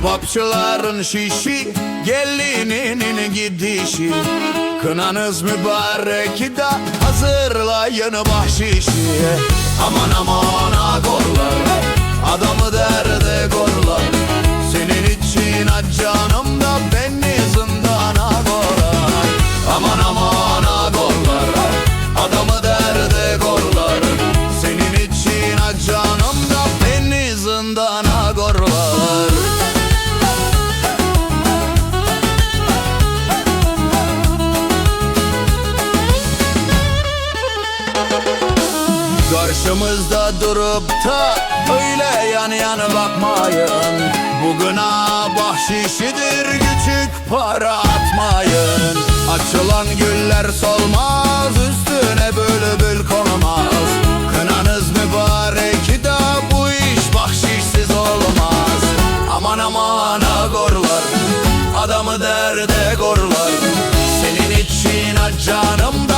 Kebapçıların şişi Gelininin gidişi. Kınanız mübarek da Hazırlayın bahşişi. Aman aman Karşımızda durup da öyle yan yana bakmayın. Bugüne bahşişidir küçük para atmayın. Açılan güller solmaz üstüne bülbül konmaz. Kınanız mübarek da bu iş bahşişsiz olmaz. Aman aman agorlar adamı derde gorlar. Senin için canım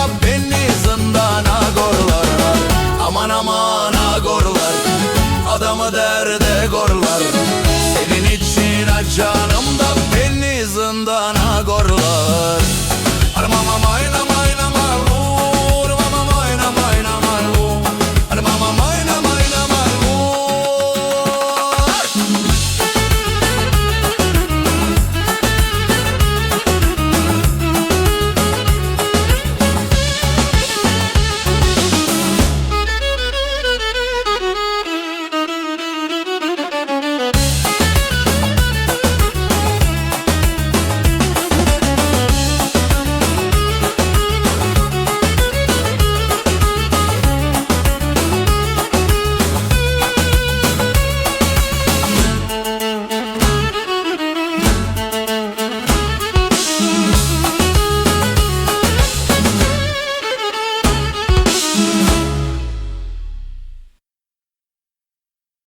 Adamı derde gorlar. Senin için canım da